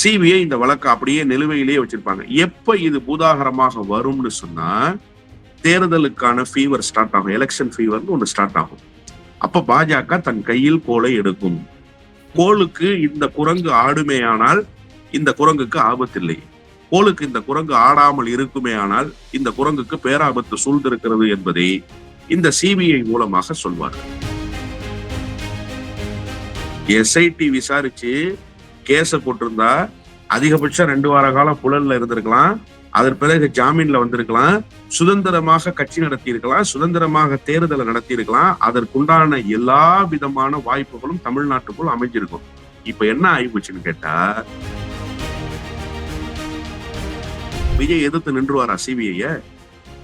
CBI இந்த வழக்கு அப்படியே நிலுவையிலேயே வச்சிருப்பாங்க. எப்ப இது பூதாகரமாக வரும்னு சொன்னா தேர்தலுக்கான ஃபீவர் ஸ்டார்ட் ஆகும். எலெக்ஷன் ஃபீவர்னு ஒன்று ஸ்டார்ட் ஆகும். அப்ப பாஜக தன் கையில் கோலை எடுக்கும். கோலுக்கு இந்த குரங்கு ஆடுமேயானால் இந்த குரங்குக்கு ஆபத்தில்லை. கோலுக்கு இந்த குரங்கு ஆடாமல் இருக்குமே ஆனால் இந்த குரங்குக்கு பேராபத்து சூழ்ந்திருக்கிறது என்பதை இந்த சிபிஐ மூலமாக சொல்வார்கள். எஸ்ஐடி விசாரிச்சு கேஸ போட்டிருந்தா அதிகபட்சம் ரெண்டு வார காலம் புழல்ல இருந்திருக்கலாம். அதன் பிறகு ஜாமீன்ல வந்திருக்கலாம். சுதந்திரமாக கட்சி நடத்தி இருக்கலாம் சுதந்திரமாக தேர்தலை நடத்தி இருக்கலாம் அதற்குண்டான எல்லா விதமான வாய்ப்புகளும் தமிழ்நாட்டுக்குள் அமைஞ்சிருக்கும். இப்ப என்ன ஆயிப்போச்சுன்னு கேட்டா விஜய் எதிர்த்து நின்றுவாரா சிபிஐய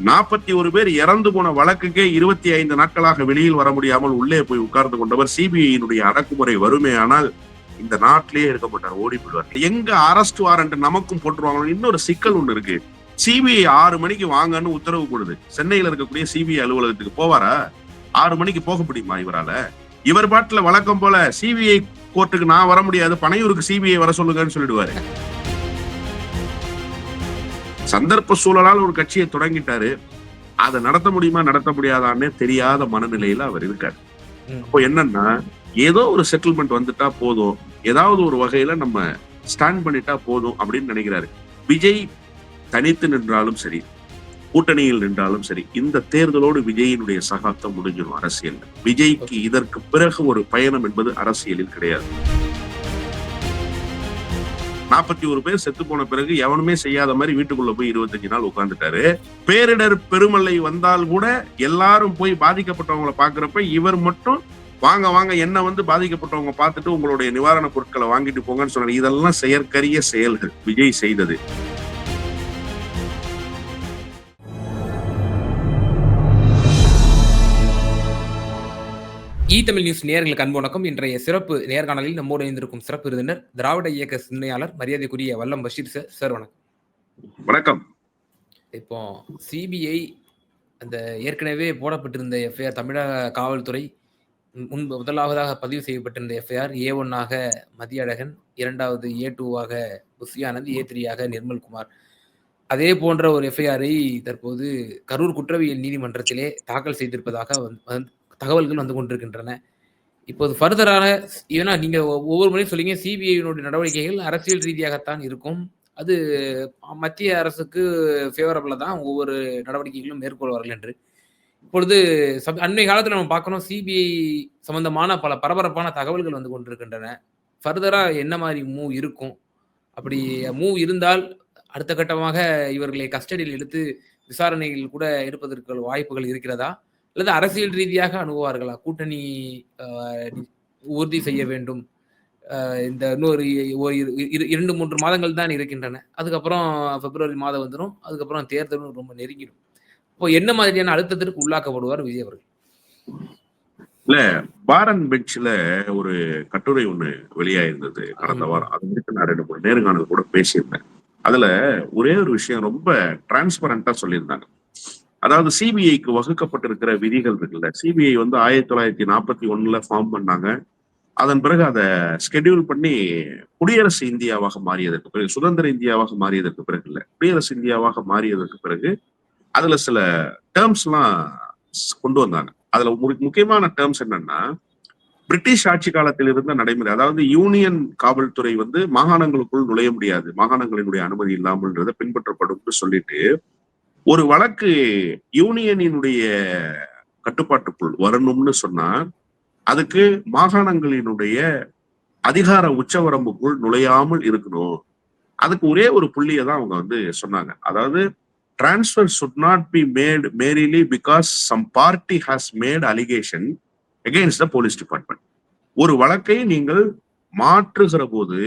நாற்பத்தி ஒரு பேர் இறந்து போன வழக்குக்கே இருபத்தி ஐந்து நாட்களாக வெளியில் வர முடியாமல் உள்ளே போய் உட்கார்ந்து கொண்டவர் சிபிஐயினுடைய அடக்குமுறை வருமே. ஆனால் இந்த நாட்டிலேயே இருக்க மாட்டார் ஓடி போடுவார் எங்க அரெஸ்ட் வாரண்ட் நமக்கும் போட்டுருவாங்க இன்னொரு சிக்கல் ஒண்ணு இருக்கு. சிபிஐ ஆறு மணிக்கு வாங்கன்னு உத்தரவு கொடுது சென்னையில இருக்கக்கூடிய சிபிஐ அலுவலகத்துக்கு போவாரா? ஆறு மணிக்கு போக முடியுமா இவரால? இவர் பாட்டுல வழக்கம் போல சிபிஐ கோர்ட்டுக்கு நான் வர முடியாது பனையூருக்கு சிபிஐ வர சொல்லுங்கன்னு சொல்லிடுவாரு. சந்தர்ப்ப சூழலால் ஒரு கட்சியை தொடங்கிட்டாரு. அதை நடத்த முடியுமா நடத்த முடியாதான்னே தெரியாத மனநிலையில அவர் இருக்காரு. அப்போ என்னன்னா ஏதோ ஒரு செட்டில்மெண்ட் வந்துட்டா போதும். ஏதாவது ஒரு வகையில நம்ம ஸ்டாண்ட் பண்ணிட்டா போதும் அப்படின்னு நினைக்கிறாரு. விஜய் தனித்து நின்றாலும் சரி கூட்டணியில் நின்றாலும் சரி இந்த தேர்தலோடு விஜயினுடைய சகாப்தம் முடிஞ்சிடும் அரசியல் விஜய்க்கு இதற்கு பிறகு ஒரு பயணம் என்பது அரசியலில் கிடையாது. நாற்பத்தி ஒரு பேர் செத்து போன பிறகு எவனுமே செய்யாத மாதிரி வீட்டுக்குள்ள போய் இருபத்தஞ்சு நாள் உட்கார்ந்துட்டாரு. பேரிடர் பெருமழை வந்தால் கூட எல்லாரும் போய் பாதிக்கப்பட்டவங்களை பாக்குறப்ப இவர் மட்டும் வாங்க வாங்க என்ன வந்து பாதிக்கப்பட்டவங்க பார்த்துட்டு உங்களுடைய நிவாரண பொருட்களை வாங்கிட்டு போங்கன்னு சொன்னாரு இதெல்லாம் செயற்கரிய செயல்கள். விஜய் செய்தது. இ தமிழ் நியூஸ் நேயர்களுக்கு அன்பு வணக்கம். இன்றைய சிறப்பு நேர்காணலில் நம்மோடு இணைந்திருக்கும் சிறப்பு விருந்தினர் திராவிட இயக்க சிந்தனையாளர் மரியாதைக்குரிய வல்லம் பஷீர் சார். சார் வணக்கம். வணக்கம். இப்போ சிபிஐ அந்த ஏற்கனவே போடப்பட்டிருந்த எஃப்ஐஆர் தமிழக காவல்துறை முன்பு முதலாவதாக பதிவு செய்யப்பட்டிருந்த எஃப்ஐஆர் ஏ ஒன்னாக மதியழகன் இரண்டாவது ஏ டூவாக புஷியானந்த் ஏ த்ரீயாக நிர்மல்குமார் அதே போன்ற ஒரு எஃப்ஐஆரை தற்போது கரூர் குற்றவியல் நீதிமன்றத்திலே தாக்கல் செய்திருப்பதாக தகவல்கள் வந்து கொண்டிருக்கின்றன. இப்போது ஃபர்தரான ஏன்னா நீங்கள் ஒவ்வொரு முறையும் சொல்லிங்க சிபிஐனுடைய நடவடிக்கைகள் அரசியல் ரீதியாகத்தான் இருக்கும். அது மத்திய அரசுக்கு ஃபேவரபிளாக தான் ஒவ்வொரு நடவடிக்கைகளும் மேற்கொள்வார்கள் என்று. இப்பொழுது அண்மை காலத்தில் நம்ம பார்க்கணும் சிபிஐ சம்பந்தமான பல பரபரப்பான தகவல்கள் வந்து கொண்டிருக்கின்றன. ஃபர்தராக என்ன மாதிரி மூவ் இருக்கும்? அப்படி மூவ் இருந்தால் அடுத்த கட்டமாக இவர்களை கஸ்டடியில் எடுத்து விசாரணையில் கூட எடுப்பதற்கு வாய்ப்புகள் இருக்கிறதா? அல்லது அரசியல் ரீதியாக அணுகுவார்களா? கூட்டணி உறுதி செய்ய வேண்டும். இந்த இன்னொரு ஒரு இரு- இரு- இரண்டு மூன்று மாதங்கள் தான் இருக்கின்றன. அதுக்கப்புறம் பிப்ரவரி மாதம் வந்துடும் அதுக்கப்புறம் தேர்தலும் ரொம்ப நெருங்கிடும். இப்போ என்ன மாதிரியான அழுத்தத்திற்கு உள்ளாக்கப்படுவார் விஜய் அவர்கள்? பாரன் பெஞ்ச்ல ஒரு கட்டுரை ஒண்ணு வெளியாயிருந்தது கடந்த. வாரம். அது குறித்து நான் ரெண்டு மூணு நேர்காணல் கூட பேசியிருந்தேன். அதுல ஒரே ஒரு விஷயம் ரொம்ப டிரான்ஸ்பரண்டா சொல்லியிருந்தாங்க. அதாவது சிபிஐக்கு வகுக்கப்பட்டிருக்கிற விதிகள் இருக்குல்ல சிபிஐ வந்து ஆயிரத்தி தொள்ளாயிரத்தி நாற்பத்தி ஒண்ணுல ஃபார்ம் பண்ணாங்க. அதன் பிறகு அதை ஸ்கெடியூல் பண்ணி குடியரசு இந்தியாவாக மாறியதற்கு பிறகு சுதந்திர இந்தியாவாக மாறியதற்கு பிறகு இல்ல குடியரசு இந்தியாவாக மாறியதற்கு பிறகு அதுல சில டேர்ம்ஸ் எல்லாம் கொண்டு வந்தாங்க. அதுல மு- முக்கியமான டேர்ம்ஸ் என்னன்னா பிரிட்டிஷ் ஆட்சி காலத்தில் இருந்த நடைமுறை அதாவது யூனியன் காவல்துறை வந்து மாகாணங்களுக்குள் நுழைய முடியாது. மாகாணங்களினுடைய அனுமதி இல்லாமல்ன்றத பின்பற்றப்படும் சொல்லிட்டு ஒரு வழக்கு யூனியனினுடைய கட்டுப்பாட்டுக்குள் வரணும்னு சொன்னா அதுக்கு மாகாணங்களினுடைய அதிகார உச்சவரம்புக்குள் நுழையாமல் இருக்கணும். அதுக்கு ஒரே ஒரு புள்ளியை தான் அவங்க வந்து சொன்னாங்க. அதாவது transfer should not be made merely because some party has made allegation against the police department. ஒரு வழக்கை நீங்கள் மாற்றுகிற போது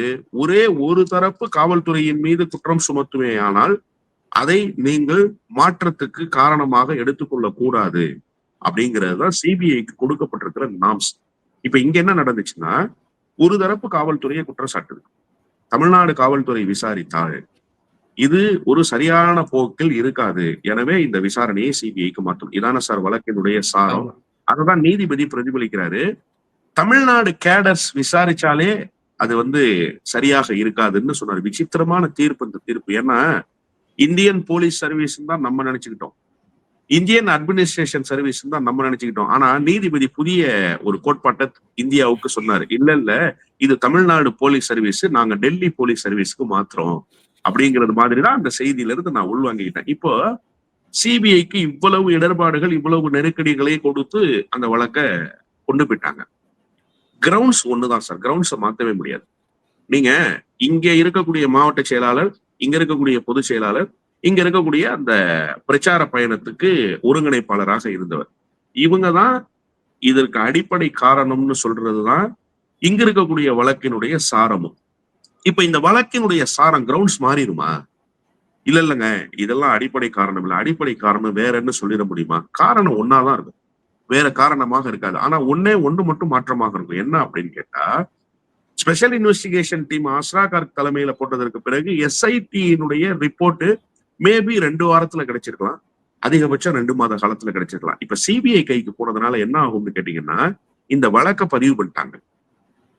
ஒரே ஒரு தரப்பு காவல்துறையின் மீது குற்றம் சுமத்துவேயானால் அதை நீங்கள் மாற்றத்துக்கு காரணமாக எடுத்துக்கொள்ள கூடாது அப்படிங்கிறது தான் சிபிஐக்கு கொடுக்கப்பட்டிருக்கிற நாம்ஸ். இப்ப இங்க என்ன நடந்துச்சுன்னா ஒரு தரப்பு காவல்துறையை குற்றம் சாட்டுது தமிழ்நாடு காவல்துறை விசாரித்தாள் இது ஒரு சரியான போக்கில் இருக்காது. எனவே இந்த விசாரணையை சிபிஐக்கு மாற்றும். இதான சார் வழக்கினுடைய சாரம். அததான் நீதிபதி பிரதிபலிக்கிறாரு. தமிழ்நாடு கேடர்ஸ் விசாரிச்சாலே அது வந்து சரியாக இருக்காதுன்னு சொன்னார். விசித்திரமான தீர்ப்பு இந்த தீர்ப்பு. ஏன்னா இந்தியன் போலீஸ் சர்வீஸ் தான் நம்ம நினைச்சுக்கிட்டோம். இந்தியன் அட்மினிஸ்ட்ரேஷன் சர்வீஸ் தான் நம்ம நினைச்சுக்கிட்டோம். ஆனா நீதிபதி புதிய ஒரு கோட்பாட்டை இந்தியாவுக்கு சொன்னாரு. இல்ல இல்ல இது தமிழ்நாடு போலீஸ் சர்வீஸ் நாங்க டெல்லி போலீஸ் சர்வீஸ்க்கு மாத்துறோம். அப்படிங்கிறது மாதிரி தான் அந்த செய்தியில இருந்து நான் உள்வாங்கிக்கிட்டேன் இப்போ சிபிஐக்கு இவ்வளவு இடர்பாடுகள் இவ்வளவு நெருக்கடிகளை கொடுத்து அந்த வழக்கை கொண்டு போயிட்டாங்க. கிரவுண்ட்ஸ் ஒண்ணுதான் சார். கிரவுண்ட்ஸை மாத்தவே முடியாது. நீங்க இங்க இருக்கக்கூடிய மாவட்ட செயலாளர் இங்க இருக்கக்கூடிய பொதுச் செயலாளர் இங்க இருக்கக்கூடிய அந்த பிரச்சார பயணத்துக்கு ஒருங்கிணைப்பாளராக இருந்தவர். இவங்க தான் இதற்கு அடிப்படை காரணம்னு சொல்றதுதான் இங்க இருக்கக்கூடிய வழக்கினுடைய சாரமும். இப்ப இந்த வழக்கினுடைய சாரம் கிரவுண்ட்ஸ் மாறிடுமா? இல்ல இல்லைங்க. இதெல்லாம் அடிப்படை காரணம் இல்ல. அடிப்படை காரணம் வேறன்னு சொல்லிட முடியுமா? காரணம் ஒன்னாதான் இருக்கும். வேற காரணமாக இருக்காது. ஆனா ஒன்னே ஒண்ணு மட்டும் மாற்றமாக இருக்கும். என்ன அப்படின்னு கேட்டா special investigation team Asra Garg தலைமையில போட்டதற்கு பிறகு எஸ்ஐடியினுடைய ரிப்போர்ட் மேபி ரெண்டு வாரத்துல கிடைச்சிருக்கலாம். அதிகபட்சம் ரெண்டு மாத காலத்துல கிடைச்சிருக்கலாம். இப்ப சிபிஐ கைக்கு போனதுனால என்ன ஆகும்னு கேட்டீங்கன்னா இந்த வழக்கை பதிவு பண்ணிட்டாங்க.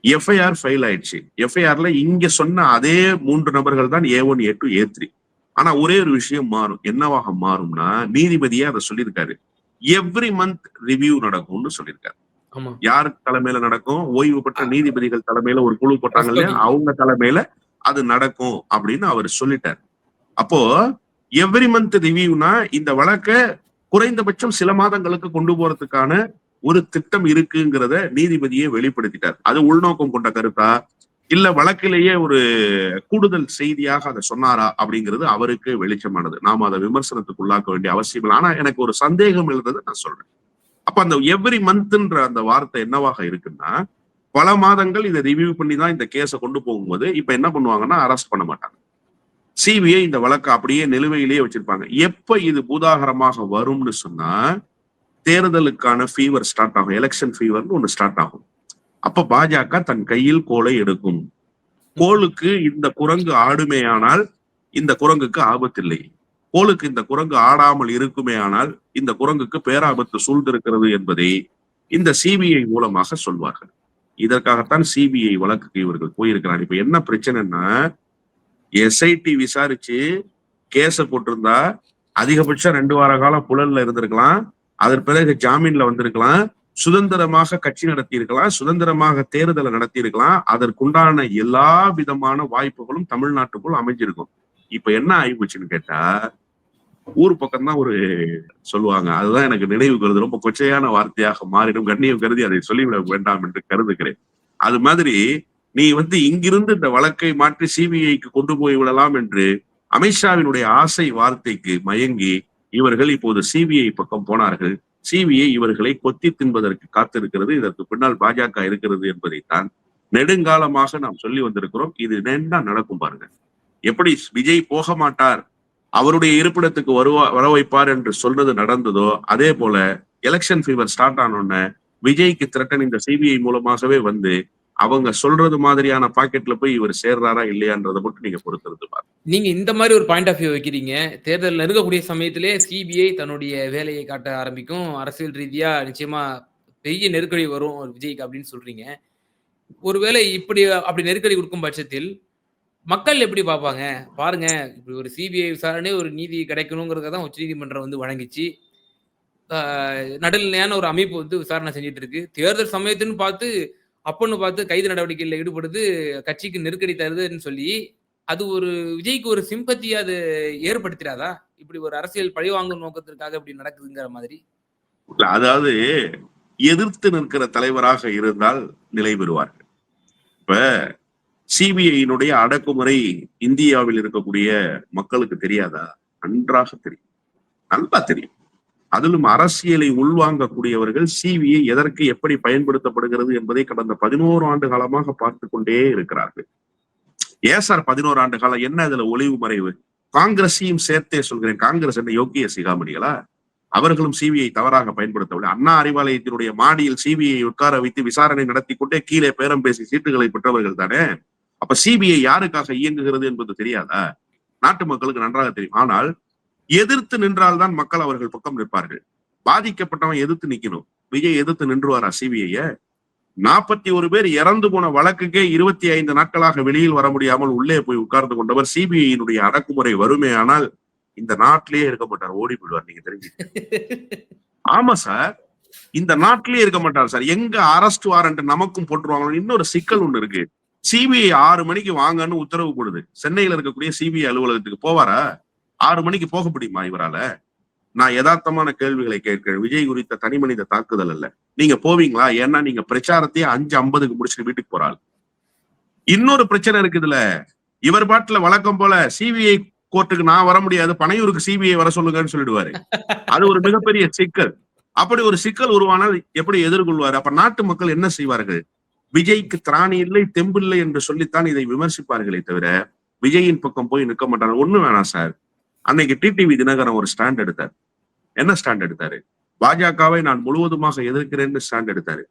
எஃப்ஐஆர் ஃபைல் ஆயிடுச்சு. எஃப்ஐஆர்ல இங்க சொன்ன அதே மூன்று நபர்கள் தான் A one A two A three ஆனா ஒரே ஒரு விஷயம் மாறும். என்னவாக மாறும்னா நீதிபதியே அதை சொல்லியிருக்காரு. எவ்ரி மந்த் ரிவ்யூ நடக்கும்னு சொல்லியிருக்காரு. யார் தலைமையில நடக்கும்? ஓய்வு பெற்ற நீதிபதிகள் தலைமையில ஒரு குழு போட்டாங்க இல்லையா? அவங்க தலைமையில அது நடக்கும் அப்படின்னு அவர் சொல்லிட்டார். அப்போ எவ்ரி மந்த் ரிவ்யூனா இந்த வழக்க குறைந்தபட்சம் சில மாதங்களுக்கு கொண்டு போறதுக்கான ஒரு திட்டம் இருக்குங்கிறத நீதிபதியே வெளிப்படுத்திட்டார். அது உள்நோக்கம் கொண்ட கருத்தா? இல்ல வழக்கிலேயே ஒரு கூடுதல் செய்தியாக அதை சொன்னாரா? அப்படிங்கிறது அவருக்கு வெளிச்சமானது. நாம அதை விமர்சனத்துக்கு உள்ளாக்க வேண்டிய அவசியம் இல்லை. ஆனா எனக்கு ஒரு சந்தேகம் இருந்ததை நான் சொல்றேன். அப்ப அந்த எவ்ரி மந்த்ன்ற அந்த வார்த்தை என்னவாக இருக்குன்னா பல மாதங்கள் இதை ரிவ்யூ பண்ணி தான் இந்த கேஸை கொண்டு போகும்போது இப்ப என்ன பண்ணுவாங்கன்னா அரெஸ்ட் பண்ண மாட்டாங்க. சிபிஐ இந்த வழக்கை அப்படியே நிலுவையிலேயே வச்சிருப்பாங்க. எப்ப இது பூதாகரமாக வரும்னு சொன்னா தேர்தலுக்கான ஃபீவர் ஸ்டார்ட் ஆகும். எலெக்ஷன் ஃபீவர்னு ஒன்று ஸ்டார்ட் ஆகும். அப்ப பாஜக தன் கையில் கோலை எடுக்கும். கோலுக்கு இந்த குரங்கு ஆடுமேயானால் இந்த குரங்குக்கு ஆபத்தில்லை. கோலுக்கு இந்த குரங்கு ஆடாமல் இருக்குமே ஆனால் இந்த குரங்குக்கு பேராபத்து சூழ்ந்திருக்கிறது என்பதை இந்த சிபிஐ மூலமாக சொல்வார்கள். இதற்காகத்தான் சிபிஐ வழக்குக்கு இவர்கள் போயிருக்கிறார். இப்ப என்ன பிரச்சனைன்னா எஸ்ஐடி விசாரிச்சு கேஸ போட்டிருந்தா அதிகபட்சம் ரெண்டு வார காலம் புழல்ல இருந்திருக்கலாம். அதன் பிறகு ஜாமீன்ல வந்திருக்கலாம். சுதந்திரமாக கட்சி நடத்தி இருக்கலாம் சுதந்திரமாக தேர்தலை நடத்தியிருக்கலாம். அதற்குண்டான எல்லா விதமான வாய்ப்புகளும் தமிழ்நாட்டுக்குள் அமைஞ்சிருக்கும். இப்ப என்ன ஆயிப்போச்சுன்னு கேட்டா ஊர் பக்கம் தான் ஒரு சொல்லுவாங்க. அதுதான் எனக்கு நினைவு கருது ரொம்ப கொச்சையான வார்த்தையாக மாறிடும். கண்ணியம் கருதி அதை சொல்லிவிட வேண்டாம் என்று கருதுகிறேன். அது மாதிரி நீ வந்து இங்கிருந்து இந்த வழக்கை மாற்றி சிபிஐக்கு கொண்டு போய் விடலாம் என்று அமித்ஷாவினுடைய ஆசை வார்த்தைக்கு மயங்கி இவர்கள் இப்போது சிபிஐ பக்கம் போனார்கள். சிபிஐ இவர்களை கொத்தி தின்பதற்கு காத்திருக்கிறது. இதற்கு பின்னால் பாஜக இருக்கிறது என்பதைத்தான் நெடுங்காலமாக நாம் சொல்லி வந்திருக்கிறோம். இது என்ன நடக்கும் பாருங்க. எப்படி விஜய் போக மாட்டார்? அவருடைய இருப்பிடத்துக்கு வருவா வர வைப்பார் என்று சொல்றது நடந்ததோ அதே போல எலெக்ஷன் ஃபீவர் ஸ்டார்ட் ஆனோடனே விஜய்க்கு திரட்டன் இந்த சிபிஐ மூலமாகவே வந்து அவங்க சொல்றது மாதிரியான பாக்கெட்ல போய் இவர் சேர்றாரா இல்லையான்றதை மட்டும் நீங்க பொறுத்திருந்து பாருங்க. நீங்க இந்த மாதிரி ஒரு பாயிண்ட் ஆஃப் வியூ வைக்கிறீங்க தேர்தல் நெருங்கக்கூடிய சமயத்திலே சிபிஐ தன்னுடைய வேலையை காட்ட ஆரம்பிக்கும். அரசியல் ரீதியா நிச்சயமா பெரிய நெருக்கடி வரும் விஜய்க்கு அப்படின்னு சொல்றீங்க. ஒருவேளை இப்படி அப்படி நெருக்கடி கொடுக்கும் பட்சத்தில் மக்கள் எப்படி பார்ப்பாங்க? பாருங்க இப்படி ஒரு சிபிஐ விசாரணை ஒரு நீதி கிடைக்கணுங்கிறத தான் உச்சநீதிமன்றம் வந்து வழங்கிச்சு. நடுநிலையான ஒரு அமைப்பு வந்து விசாரணை செஞ்சுட்டு இருக்கு. தேர்தல் சமயத்துன்னு பார்த்து அப்பன்னு பார்த்து கைது நடவடிக்கையில் ஈடுபடுது கட்சிக்கு நெருக்கடி தருதுன்னு சொல்லி அது ஒரு விஜய்க்கு ஒரு சிம்பத்தி அது ஏற்படுத்திடாதா? இப்படி ஒரு அரசியல் பழிவாங்கும் நோக்கத்திற்காக இப்படி நடக்குதுங்கிற மாதிரி. அதாவது எதிர்த்து நிற்கிற தலைவராக இருந்தால் நிலை பெறுவார்கள். இப்ப சிபிஐயினுடைய அடக்குமுறை இந்தியாவில் இருக்கக்கூடிய மக்களுக்கு தெரியாதா? நன்றாக தெரியும். நல்லா தெரியும். அதிலும் அரசியலை உள்வாங்கக்கூடியவர்கள் சிபிஐ எதற்கு எப்படி பயன்படுத்தப்படுகிறது என்பதை கடந்த பதினோரு ஆண்டு காலமாக பார்த்து கொண்டே இருக்கிறார்கள். ஏன் சார் பதினோரு ஆண்டு காலம்? என்ன அதுல ஒளிவு மறைவு? காங்கிரஸையும் சேர்த்தே சொல்கிறேன். காங்கிரஸ் என்ன யோகிய சிகாமணிகளா? அவர்களும் சிபிஐ தவறாக பயன்படுத்தவில்லை. அண்ணா அறிவாலயத்தினுடைய மாடியில் சிபிஐ உட்கார வைத்து விசாரணை நடத்தி கொண்டே கீழே பேரம் பேசி சீட்டுகளை பெற்றவர்கள் தானே? அப்ப சிபிஐ யாருக்காக இயங்குகிறது என்பது தெரியாதா? நாட்டு மக்களுக்கு நன்றாக தெரியும். ஆனால் எதிர்த்து நின்றால்தான் மக்கள் அவர்கள் பக்கம் நிற்பார்கள். பாதிக்கப்பட்டவன் எதிர்த்து நிக்கணும் விஜய் எதிர்த்து நின்றுவாரா சிபிஐய நாற்பத்தி ஒரு பேர் இறந்து போன வழக்குக்கே இருபத்தி ஐந்து நாட்களாக வெளியில் வர முடியாமல் உள்ளே போய் உட்கார்ந்து கொண்டவர் சிபிஐயினுடைய அடக்குமுறை வறுமையானால் இந்த நாட்டிலேயே இருக்க மாட்டார். ஓடி போயிடுவார். நீங்க தெரிஞ்சு ஆமா சார். இந்த நாட்டிலேயே இருக்க மாட்டார் சார். எங்க அரெஸ்ட் வாரண்ட் நமக்கும் போட்டுருவாங்க இன்னொரு சிக்கல் ஒண்ணு இருக்கு. சிபிஐ ஆறு மணிக்கு வாங்கன்னு உத்தரவு போடுது. சென்னையில இருக்கக்கூடிய சிபிஐ அலுவலகத்துக்கு போவாரா? ஆறு மணிக்கு போக முடியுமா இவரால? நான் யதார்த்தமான கேள்விகளை கேட்கிறேன். விஜய் குறித்த தனி மனித தாக்குதல் அல்ல. நீங்க போவீங்களா? ஏன்னா நீங்க பிரச்சாரத்தையே அஞ்சு ஐம்பதுக்கு முடிச்சுட்டு வீட்டுக்கு போறாள் இன்னொரு பிரச்சனை இருக்குதுல இவர் பாட்டுல வழக்கம் போல சிபிஐ கோர்ட்டுக்கு நான் வர முடியாது. பனையூருக்கு சிபிஐ வர சொல்லுங்கன்னு சொல்லிடுவாரு. அது ஒரு மிகப்பெரிய சிக்கல். அப்படி ஒரு சிக்கல் உருவானால் எப்படி எதிர்கொள்வார்? அப்ப நாட்டு மக்கள் என்ன செய்வார்கள்? விஜய்க்கு திராணி இல்லை தெம்பில்லை என்று சொல்லித்தான் இதை விமர்சிப்பார்களே தவிர விஜயின் பக்கம் போய் நிற்க மாட்டாங்க ஒண்ணு வேணாம் சார். அன்னைக்கு டிடிவி தினகரன் ஒரு ஸ்டாண்ட் எடுத்தார். என்ன ஸ்டாண்ட் எடுத்தாரு? பாஜகவை நான் முழுவதுமாக எதிர்க்கிறேன்னு ஸ்டாண்ட் எடுத்தாரு.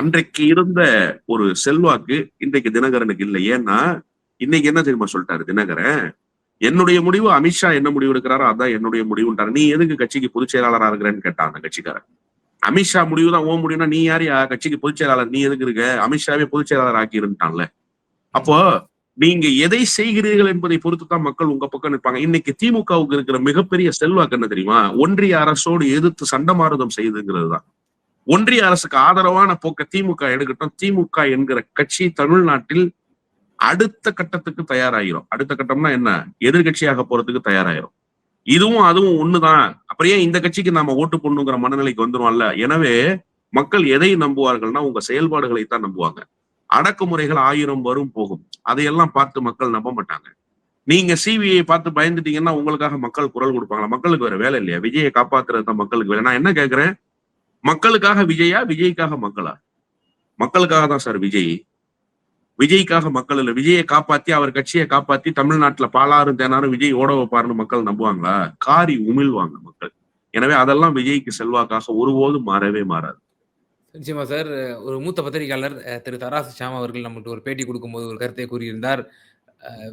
அன்றைக்கு இருந்த ஒரு செல்வாக்கு இன்றைக்கு தினகரனுக்கு இல்லை. ஏன்னா இன்னைக்கு என்ன தெரியுமா சொல்லிட்டாரு தினகரன்? என்னுடைய முடிவு அமித்ஷா என்ன முடிவு எடுக்கிறாரோ அதான் என்னுடைய முடிவுன்றாரு. நீ எதுக்கு கட்சிக்கு பொதுச் செயலாளரா இருக்கிறேன்னு கேட்டான் அந்த கட்சிக்காரன். அமித்ஷா முடிவு தான் ஓ முடிவுனா நீ யாரையா கட்சிக்கு பொதுச் செயலாளர் நீ எதுக்கு இருக்க? அமித்ஷாவே பொதுச் செயலாளர் ஆக்கி இருந்துட்டான்ல. அப்போ நீங்க எதை செய்கிறீர்கள் என்பதை பொறுத்து தான் மக்கள் உங்க பக்கம் நிற்பாங்க. இன்னைக்கு திமுகவுக்கு இருக்கிற மிகப்பெரிய செல்வாக்கு என்ன தெரியுமா? ஒன்றிய அரசோடு எதிர்த்து சண்டமாருதம் செய்துங்கிறது தான். ஒன்றிய அரசுக்கு ஆதரவான போக்க திமுக எடுக்கட்டும். திமுக என்கிற கட்சி தமிழ்நாட்டில் அடுத்த கட்டத்துக்கு தயாராகிரும் அடுத்த கட்டம்னா என்ன? எதிர்கட்சியாக போறதுக்கு தயாராயிரும். இதுவும் அதுவும் ஒண்ணுதான். அப்படியே இந்த கட்சிக்கு நாம ஓட்டு போடணுங்கிற மனநிலைக்கு வந்துருவோம்ல? எனவே மக்கள் எதை நம்புவார்கள்னா உங்க செயல்பாடுகளை தான் நம்புவாங்க. அடக்குமுறைகள் ஆயிரம் வரும் போகும். அதையெல்லாம் பார்த்து மக்கள் நம்ப மாட்டாங்க. நீங்க சிபிஐ பார்த்து பயந்துட்டீங்கன்னா உங்களுக்காக மக்கள் குரல் கொடுப்பாங்களா? மக்களுக்கு வேற வேலை இல்லையா? விஜயை காப்பாத்துறது தான் மக்களுக்கு வேலை. நான் என்ன கேட்கிறேன் மக்களுக்காக விஜயா? விஜய்க்காக மக்களா? மக்களுக்காக தான் சார் விஜய். விஜய்க்காக மக்கள் இல்ல. விஜயை காப்பாத்தி அவர் கட்சியை காப்பாத்தி தமிழ்நாட்டுல பாலாறும் தேனாரும் விஜய் ஓட வைப்பாருன்னு மக்கள் நம்புவாங்களா? காரி உமிழ்வாங்க மக்கள். எனவே அதெல்லாம் விஜய்க்கு செல்வாக்காக ஒருபோதும் மாறவே மாறாது. நிச்சயமா சார். ஒரு மூத்த பத்திரிகையாளர் திரு தராசு சாம் அவர்கள் நம்மகிட்ட ஒரு பேட்டி கொடுக்கும்போது ஒரு கருத்தை கூறியிருந்தார்.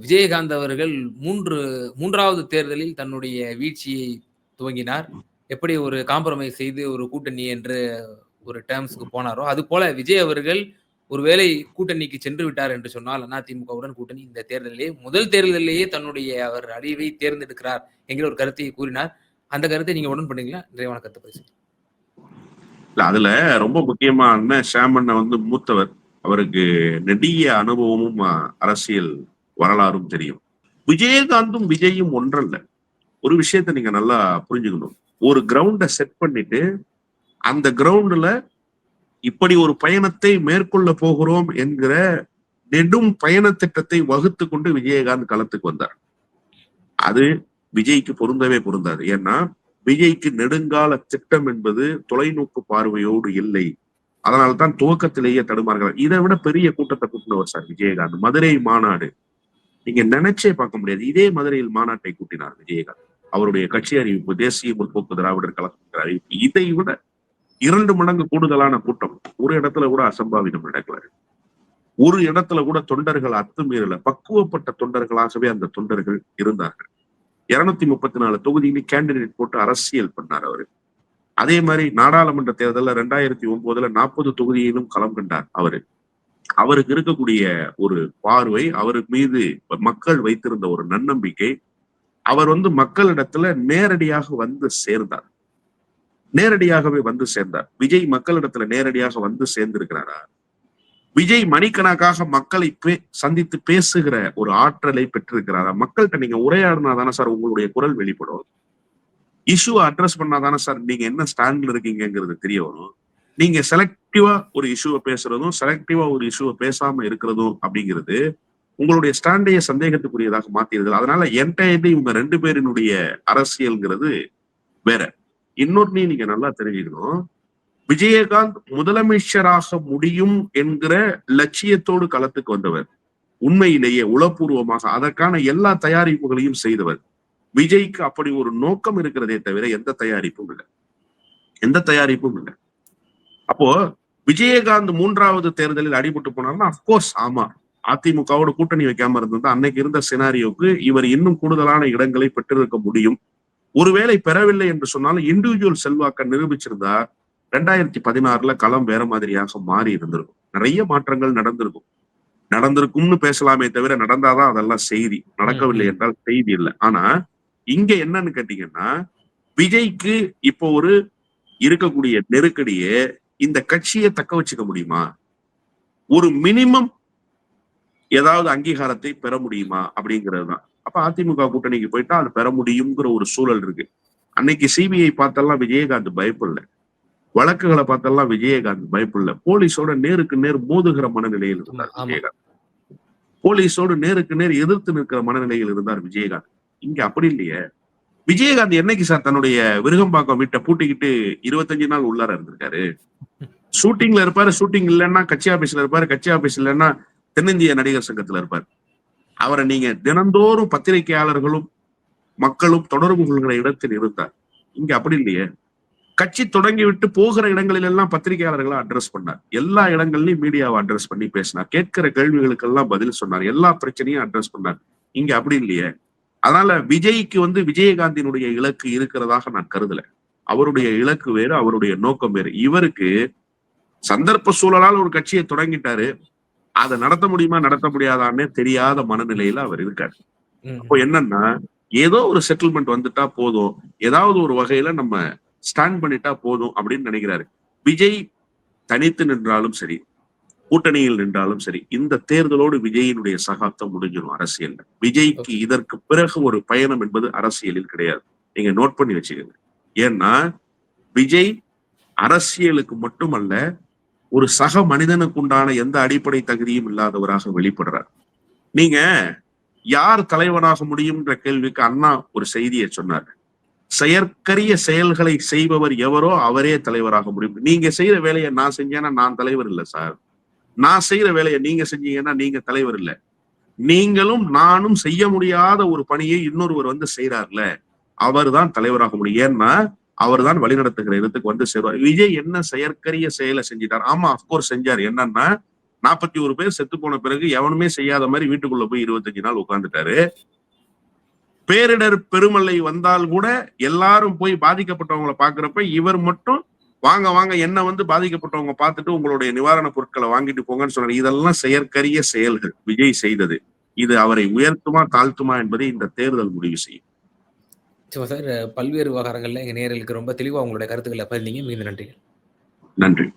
விஜயகாந்த் அவர்கள் மூன்று மூன்றாவது தேர்தலில் தன்னுடைய வீழ்ச்சியை துவங்கினார். எப்படி ஒரு காம்ப்ரமைஸ் செய்து ஒரு கூட்டணி என்று ஒரு டேர்ம்ஸ்க்கு போனாரோ அது போல விஜய் அவர்கள் ஒருவேளை கூட்டணிக்கு சென்று விட்டார் என்று சொன்னால் அதிமுகவுடன் கூட்டணி இந்த தேர்தலிலே முதல் தேர்தலிலேயே தன்னுடைய அவர் அழிவை தேர்ந்தெடுக்கிறார் என்கிற ஒரு கருத்தை கூறினார். அந்த கருத்தை நீங்க உடன் பண்ணீங்களா நிறைவான கருத்தை பேசு இல்ல அதுல ரொம்ப முக்கியமா அண்ணன் ஷாமண்ண வந்து மூத்தவர். அவருக்கு நெடிய அனுபவமும் அரசியல் வரலாறும் தெரியும். விஜயகாந்தும் விஜயும் ஒன்றல்ல. ஒரு விஷயத்த நீங்க நல்லா புரிஞ்சுக்கணும். ஒரு கிரவுண்ட செட் பண்ணிட்டு அந்த கிரவுண்ட்ல இப்படி ஒரு பயணத்தை மேற்கொள்ள போகிறோம் என்கிற நெடும் பயண திட்டத்தை வகுத்து கொண்டு விஜயகாந்த் களத்துக்கு வந்தார். அது விஜய்க்கு பொருந்தவே பொருந்தாது. ஏன்னா விஜய்க்கு நெடுங்கால திட்டம் என்பது தொலைநோக்கு பார்வையோடு இல்லை. அதனால்தான் துவக்கத்திலேயே தடுமாறுகிறார். இதை விட பெரிய கூட்டத்தை கூட்டினவர் சார் விஜயகாந்த் மதுரை மாநாடு. நீங்க நினைச்சே பார்க்க முடியாது. இதே மதுரையில் மாநாட்டை கூட்டினார் விஜயகாந்த். அவருடைய கட்சி அறிவிப்பு தேசிய முற்போக்கு திராவிடர் கழகத்தின் அறிவிப்பு. இதை விட இரண்டு மடங்கு கூடுதலான கூட்டம். ஒரு இடத்துல கூட அசம்பாவிதம் நடக்கிறாரு ஒரு இடத்துல கூட தொண்டர்கள் அத்துமீறல. பக்குவப்பட்ட தொண்டர்களாகவே அந்த தொண்டர்கள் இருந்தார்கள். இருநூத்தி முப்பத்தி நாலு தொகுதியிலும் கேண்டிடேட் போட்டு அரசியல் பண்ணார் அவரு. அதே மாதிரி நாடாளுமன்ற தேர்தலில் ரெண்டாயிரத்தி ஒன்பதுல நாற்பது தொகுதியிலும் களம் கண்டார் அவரு. அவருக்கு இருக்கக்கூடிய ஒரு பார்வை அவருக்கு மீது மக்கள் வைத்திருந்த ஒரு நன்னம்பிக்கை அவர் வந்து மக்களிடத்துல நேரடியாக வந்து சேர்ந்தார். நேரடியாகவே வந்து சேர்ந்தார். விஜய் மக்களிடத்துல நேரடியாக வந்து சேர்ந்திருக்கிறாரா? விஜய் மணிக்கணக்காக மக்களை பே சந்தித்து பேசுகிற ஒரு ஆற்றலை பெற்றிருக்கிறாரா. மக்கள்கிட்ட நீங்க உரையாடினா தானே சார் உங்களுடைய குரல் வெளிப்படும். இஷ்யூ அட்ரஸ் பண்ணாதானே சார் நீங்க என்ன ஸ்டாண்ட்ல இருக்கீங்கிறது தெரிய வரும். நீங்க செலக்டிவா ஒரு இஷ்யூவை பேசுறதும் செலக்டிவா ஒரு இஷ்யூவை பேசாம இருக்கிறதும் அப்படிங்கிறது உங்களுடைய ஸ்டாண்டையே சந்தேகத்துக்குரியதாக மாத்திருது அதனால என்டையர்லி இவங்க ரெண்டு பேரினுடைய அரசியல்ங்கிறது வேற. இன்னொன்னு நீங்க நல்லா தெரிஞ்சுக்கணும். விஜயகாந்த் முதலமைச்சராக முடியும் என்கிற லட்சியத்தோடு களத்துக்கு வந்தவர். உண்மையிலேயே உளப்பூர்வமாக அதற்கான எல்லா தயாரிப்புகளையும் செய்தவர். விஜய்க்கு அப்படி ஒரு நோக்கம் இருக்கிறதே தவிர எந்த தயாரிப்பும் இல்லை. எந்த தயாரிப்பும் இல்லை. அப்போ விஜயகாந்த் மூன்றாவது தேர்தலில் அடிபட்டு போனார்னா அப்கோர்ஸ் ஆமா அதிமுகவோட கூட்டணி வைக்காம இருந்தது அன்னைக்கு இருந்த சினாரியோக்கு இவர் இன்னும் கூடுதலான இடங்களை பெற்றிருக்க முடியும். ஒருவேளை பெறவில்லை என்று சொன்னாலும் இண்டிவிஜுவல் செல்வாக்க நிரூபிச்சிருந்தா ரெண்டாயிரத்தி பதினாறுல களம் வேற மாதிரியாக மாறி இருந்திருக்கும். நிறைய மாற்றங்கள் நடந்திருக்கும். நடந்திருக்கும்னு பேசலாமே தவிர நடந்தாதான் அதெல்லாம் செய்தி. நடக்கவில்லை. என்றால் செய்தி இல்லை. ஆனா இங்க என்னன்னு கேட்டீங்கன்னா விஜய்க்கு இப்போ ஒரு இருக்கக்கூடிய நெருக்கடியே இந்த கட்சியை தக்க வச்சுக்க முடியுமா? ஒரு மினிமம் ஏதாவது அங்கீகாரத்தை பெற முடியுமா? அப்படிங்கிறது தான். அப்ப அதிமுக கூட்டணிக்கு போயிட்டா அது பெற முடியுங்கிற ஒரு சூழல் இருக்கு. அன்னைக்கு சிபிஐ பார்த்தெல்லாம் விஜயகாந்த் பயப்படல. வழக்குகளை பார்த்தெல்லாம் விஜயகாந்த் பயப்படல போலீஸோட நேருக்கு நேர் மோதுகிற மனநிலையில் இருந்தார். விஜயகாந்த். போலீஸோடு நேருக்கு நேர் எதிர்த்து நிற்கிற மனநிலையில் இருந்தார் விஜயகாந்த். இங்க அப்படி இல்லையே. விஜயகாந்த் என்னைக்கு சார் தன்னுடைய விருகம்பாக்கம் வீட்டை பூட்டிக்கிட்டு இருபத்தஞ்சு நாள் உள்ளார இருந்திருக்காரு? ஷூட்டிங்ல இருப்பாரு ஷூட்டிங் இல்லைன்னா கட்சி ஆபீஸ்ல இருப்பாரு கட்சி ஆபீஸ் இல்லைன்னா தென்னிந்திய நடிகர் சங்கத்துல இருப்பார். அவரை நீங்க தினந்தோறும் பத்திரிகையாளர்களும் மக்களும் தொடர்பு கொள்கிற இடத்தில் இருந்தார். இங்க அப்படி இல்லையே. கட்சி தொடங்கி விட்டு போகிற இடங்களில் எல்லாம் பத்திரிகையாளர்களை அட்ரஸ் பண்ணார். எல்லா இடங்கள்லயும் மீடியாவை அட்ரஸ் பண்ணி பேசினார். கேட்கிற கேள்விகளுக்கெல்லாம் பதில் சொன்னார். எல்லா பிரச்சனையும் அட்ரஸ் பண்ணார். இங்க அப்படி இல்லையே. அதனால விஜய்க்கு வந்து விஜயகாந்தினுடைய இலக்கு இருக்கிறதாக நான் கருதல. அவருடைய இலக்கு வேறு அவருடைய நோக்கம் வேறு. இவருக்கு சந்தர்ப்ப சூழலால் ஒரு கட்சியை தொடங்கிட்டாரு. அதை நடத்த முடியுமா நடத்த முடியாதான்னே தெரியாத மனநிலையில அவர் இருக்காரு. ம். இப்போ என்னன்னா ஏதோ ஒரு செட்டில்மெண்ட் வந்துட்டா போதும். ஏதாவது ஒரு வகையில நம்ம ஸ்டாண்ட் பண்ணிட்டா போதும் அப்படின்னு நினைக்கிறாரு. விஜய் தனித்து நின்றாலும் சரி கூட்டணியில் நின்றாலும் சரி இந்த தேர்தலோடு விஜயினுடைய சகாப்தம் முடிஞ்சிடும் அரசியல்ல. விஜய்க்கு இதற்கு பிறகு ஒரு பயணம் என்பது அரசியலில் கிடையாது. நீங்க நோட் பண்ணி வச்சுக்கோங்க. ஏன்னா விஜய் அரசியலுக்கு மட்டுமல்ல ஒரு சக மனிதனுக்கு உண்டான எந்த அடிப்படை தகுதியும் இல்லாதவராக வெளிப்படுறார். நீங்க யார் தலைவனாக முடியும்ன்ற கேள்விக்கு அண்ணா ஒரு செய்தியை சொன்னார். செயற்கரிய செயல்களை செய்பவர் எவரோ அவரே தலைவராக முடியும். நீங்க செய்யற வேலையை நான் செஞ்சேன்னா நான் தலைவர் இல்லை சார் நான் செய்யற வேலையை நீங்க செஞ்சீங்கன்னா நீங்க தலைவர் இல்லை. நீங்களும் நானும் செய்ய முடியாத ஒரு பணியை இன்னொருவர் வந்து செய்யறாருல அவர் தான் தலைவராக முடியும். ஏன்னா அவர் தான் வழிநடத்துகிற இடத்துக்கு வந்து சேருவார். விஜய் என்ன செயற்கரிய செயலை செஞ்சிட்டார்? ஆமா அப்கோர்ஸ் செஞ்சார். என்னன்னா நாற்பத்தி ஒரு பேர் செத்து போன பிறகு எவனுமே செய்யாத மாதிரி வீட்டுக்குள்ள போய் இருபத்தஞ்சு நாள் உட்காந்துட்டாரு பேரிடர் பெருமழை வந்தால் கூட எல்லாரும் போய் பாதிக்கப்பட்டவங்களை பாக்குறப்ப இவர் மட்டும் வாங்க வாங்க என்ன வந்து பாதிக்கப்பட்டவங்க பார்த்துட்டு உங்களுடைய நிவாரண பொருட்களை வாங்கிட்டு போங்கன்னு சொன்னார். இதெல்லாம் செயற்கரிய செயல்கள். விஜய் செய்தது. இது அவரை உயர்த்துமா தாழ்த்துமா என்பதை இந்த தேர்தல் முடிவு செய்யும். சார். பல்வேறு விவகாரங்கள்ல எங்க நேயர்களுக்கு ரொம்ப தெளிவா உங்களுடைய கருத்துக்களை பகிர்ந்தீங்க. மிகுந்த நன்றி நன்றி.